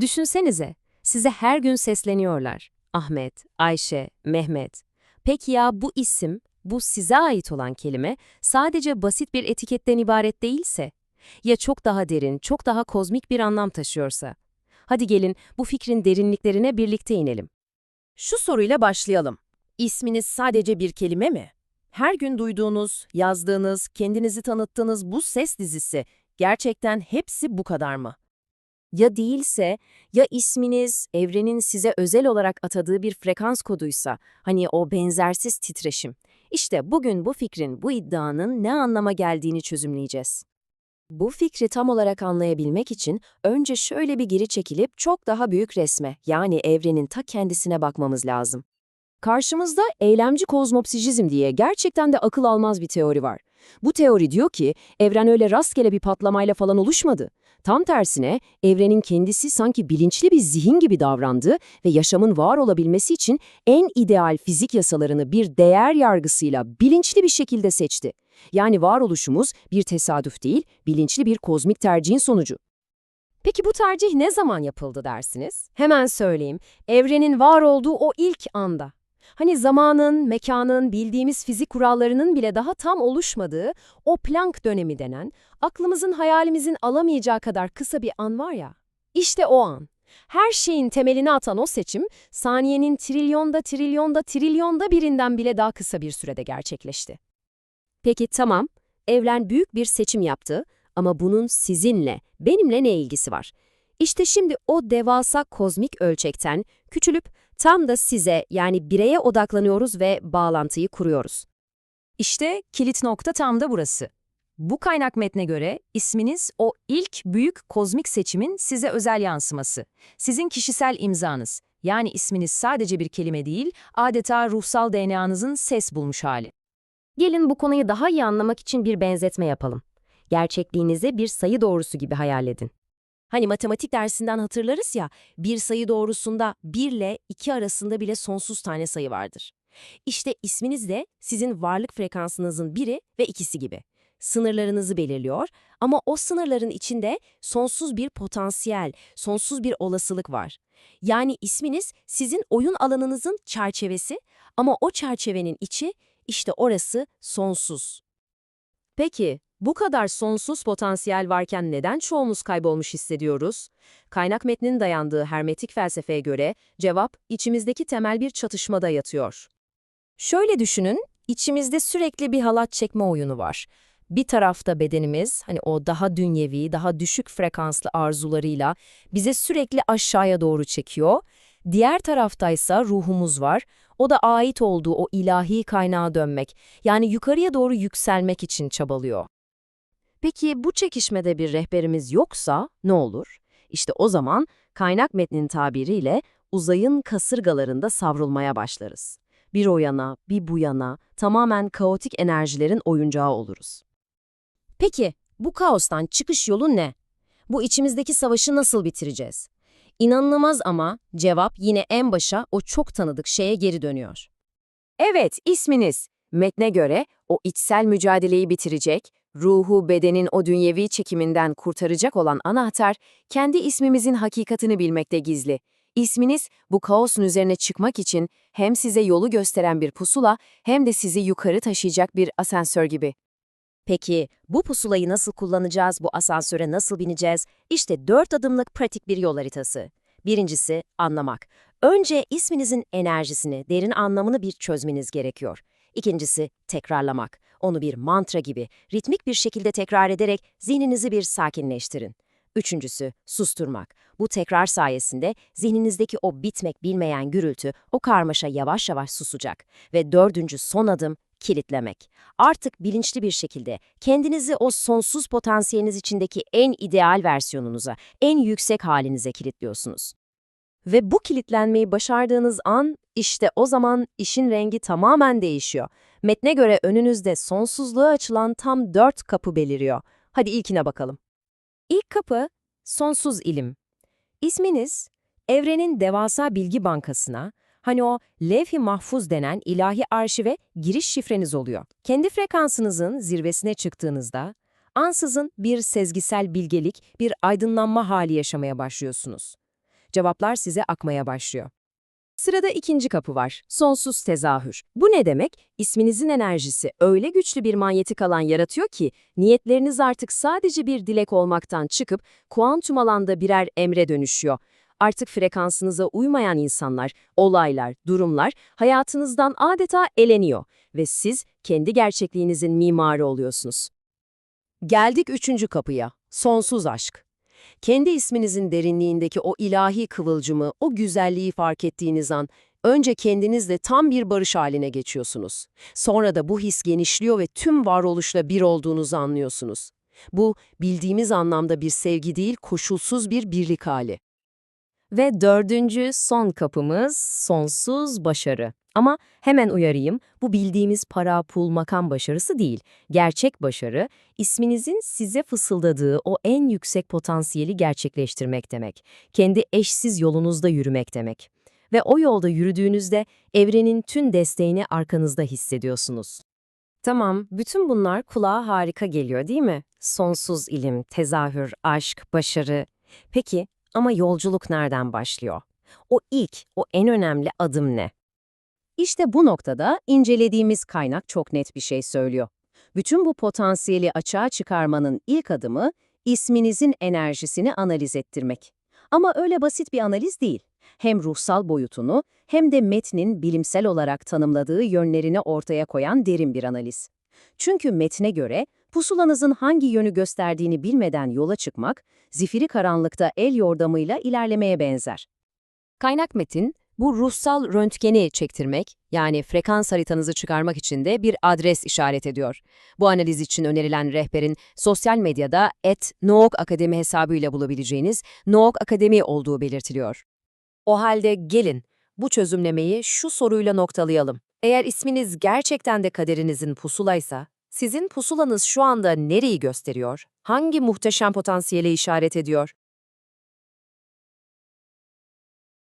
Düşünsenize, size her gün sesleniyorlar. Ahmet, Ayşe, Mehmet. Peki ya bu isim, bu size ait olan kelime sadece basit bir etiketten ibaret değilse? Ya çok daha derin, çok daha kozmik bir anlam taşıyorsa? Hadi gelin bu fikrin derinliklerine birlikte inelim. Şu soruyla başlayalım. İsminiz sadece bir kelime mi? Her gün duyduğunuz, yazdığınız, kendinizi tanıttığınız bu ses dizisi gerçekten hepsi bu kadar mı? Ya değilse, ya isminiz evrenin size özel olarak atadığı bir frekans koduysa, hani o benzersiz titreşim. İşte bugün bu fikrin, bu iddianın ne anlama geldiğini çözümleyeceğiz. Bu fikri tam olarak anlayabilmek için önce şöyle bir geri çekilip çok daha büyük resme, yani evrenin ta kendisine bakmamız lazım. Karşımızda eylemci kozmopsijizm diye gerçekten de akıl almaz bir teori var. Bu teori diyor ki evren öyle rastgele bir patlamayla falan oluşmadı. Tam tersine evrenin kendisi sanki bilinçli bir zihin gibi davrandı ve yaşamın var olabilmesi için en ideal fizik yasalarını bir değer yargısıyla bilinçli bir şekilde seçti. Yani varoluşumuz bir tesadüf değil, bilinçli bir kozmik tercihin sonucu. Peki bu tercih ne zaman yapıldı dersiniz? Hemen söyleyeyim. Evrenin var olduğu o ilk anda. Hani zamanın, mekanın, bildiğimiz fizik kurallarının bile daha tam oluşmadığı o Planck dönemi denen, aklımızın hayalimizin alamayacağı kadar kısa bir an var ya. İşte o an. Her şeyin temelini atan o seçim, saniyenin trilyonda trilyonda trilyonda birinden bile daha kısa bir sürede gerçekleşti. Peki tamam, evren büyük bir seçim yaptı ama bunun sizinle, benimle ne ilgisi var? İşte şimdi o devasa kozmik ölçekten küçülüp tam da size yani bireye odaklanıyoruz ve bağlantıyı kuruyoruz. İşte kilit nokta tam da burası. Bu kaynak metne göre isminiz o ilk büyük kozmik seçimin size özel yansıması. Sizin kişisel imzanız. Yani isminiz sadece bir kelime değil, adeta ruhsal DNA'nızın ses bulmuş hali. Gelin bu konuyu daha iyi anlamak için bir benzetme yapalım. Gerçekliğinizi bir sayı doğrusu gibi hayal edin. Hani matematik dersinden hatırlarız ya, bir sayı doğrusunda 1 ile 2 arasında bile sonsuz tane sayı vardır. İşte isminiz de sizin varlık frekansınızın biri ve ikisi gibi. Sınırlarınızı belirliyor ama o sınırların içinde sonsuz bir potansiyel, sonsuz bir olasılık var. Yani isminiz sizin oyun alanınızın çerçevesi ama o çerçevenin içi işte orası sonsuz. Peki, bu kadar sonsuz potansiyel varken neden çoğumuz kaybolmuş hissediyoruz? Kaynak metninin dayandığı hermetik felsefeye göre cevap içimizdeki temel bir çatışmada yatıyor. Şöyle düşünün, içimizde sürekli bir halat çekme oyunu var. Bir tarafta bedenimiz, hani o daha dünyevi, daha düşük frekanslı arzularıyla bize sürekli aşağıya doğru çekiyor. Diğer taraftaysa ruhumuz var. O da ait olduğu o ilahi kaynağa dönmek, yani yukarıya doğru yükselmek için çabalıyor. Peki bu çekişmede bir rehberimiz yoksa ne olur? İşte o zaman kaynak metnin tabiriyle uzayın kasırgalarında savrulmaya başlarız. Bir o yana, bir bu yana, tamamen kaotik enerjilerin oyuncağı oluruz. Peki bu kaostan çıkış yolu ne? Bu içimizdeki savaşı nasıl bitireceğiz? İnanılmaz ama cevap yine en başa o çok tanıdık şeye geri dönüyor. Evet, isminiz. Metne göre o içsel mücadeleyi bitirecek, ruhu bedenin o dünyevi çekiminden kurtaracak olan anahtar, kendi ismimizin hakikatini bilmekte gizli. İsminiz bu kaosun üzerine çıkmak için hem size yolu gösteren bir pusula hem de sizi yukarı taşıyacak bir asansör gibi. Peki bu pusulayı nasıl kullanacağız, bu asansöre nasıl bineceğiz? İşte dört adımlık pratik bir yol haritası. Birincisi anlamak. Önce isminizin enerjisini, derin anlamını bir çözmeniz gerekiyor. İkincisi tekrarlamak. Onu bir mantra gibi ritmik bir şekilde tekrar ederek zihninizi bir sakinleştirin. Üçüncüsü susturmak. Bu tekrar sayesinde zihninizdeki o bitmek bilmeyen gürültü, o karmaşa yavaş yavaş susacak. Ve dördüncü son adım kilitlemek. Artık bilinçli bir şekilde kendinizi o sonsuz potansiyeliniz içindeki en ideal versiyonunuza, en yüksek halinize kilitliyorsunuz. Ve bu kilitlenmeyi başardığınız an işte o zaman işin rengi tamamen değişiyor. Metne göre önünüzde sonsuzluğa açılan tam dört kapı beliriyor. Hadi ilkine bakalım. İlk kapı sonsuz ilim. İsminiz evrenin devasa bilgi bankasına, hani o levh-i mahfuz denen ilahi arşive giriş şifreniz oluyor. Kendi frekansınızın zirvesine çıktığınızda ansızın bir sezgisel bilgelik, bir aydınlanma hali yaşamaya başlıyorsunuz. Cevaplar size akmaya başlıyor. Sırada ikinci kapı var. Sonsuz tezahür. Bu ne demek? İsminizin enerjisi öyle güçlü bir manyetik alan yaratıyor ki niyetleriniz artık sadece bir dilek olmaktan çıkıp kuantum alanda birer emre dönüşüyor. Artık frekansınıza uymayan insanlar, olaylar, durumlar hayatınızdan adeta eleniyor ve siz kendi gerçekliğinizin mimarı oluyorsunuz. Geldik üçüncü kapıya. Sonsuz aşk. Kendi isminizin derinliğindeki o ilahi kıvılcımı, o güzelliği fark ettiğiniz an, önce kendinizle tam bir barış haline geçiyorsunuz. Sonra da bu his genişliyor ve tüm varoluşla bir olduğunuzu anlıyorsunuz. Bu, bildiğimiz anlamda bir sevgi değil, koşulsuz bir birlik hali. Ve dördüncü, son kapımız sonsuz başarı. Ama hemen uyarayım, bu bildiğimiz para, pul, makam başarısı değil. Gerçek başarı, isminizin size fısıldadığı o en yüksek potansiyeli gerçekleştirmek demek. Kendi eşsiz yolunuzda yürümek demek. Ve o yolda yürüdüğünüzde evrenin tüm desteğini arkanızda hissediyorsunuz. Tamam, bütün bunlar kulağa harika geliyor değil mi? Sonsuz ilim, tezahür, aşk, başarı. Peki ama yolculuk nereden başlıyor? O ilk, o en önemli adım ne? İşte bu noktada incelediğimiz kaynak çok net bir şey söylüyor. Bütün bu potansiyeli açığa çıkarmanın ilk adımı isminizin enerjisini analiz ettirmek. Ama öyle basit bir analiz değil. Hem ruhsal boyutunu hem de metnin bilimsel olarak tanımladığı yönlerini ortaya koyan derin bir analiz. Çünkü metne göre pusulanızın hangi yönü gösterdiğini bilmeden yola çıkmak, zifiri karanlıkta el yordamıyla ilerlemeye benzer. Kaynak metin, bu ruhsal röntgeni çektirmek, yani frekans haritanızı çıkarmak için de bir adres işaret ediyor. Bu analiz için önerilen rehberin sosyal medyada @nook akademi hesabıyla bulabileceğiniz Nook Akademi olduğu belirtiliyor. O halde gelin, bu çözümlemeyi şu soruyla noktalayalım. Eğer isminiz gerçekten de kaderinizin pusulaysa, sizin pusulanız şu anda nereyi gösteriyor? Hangi muhteşem potansiyele işaret ediyor?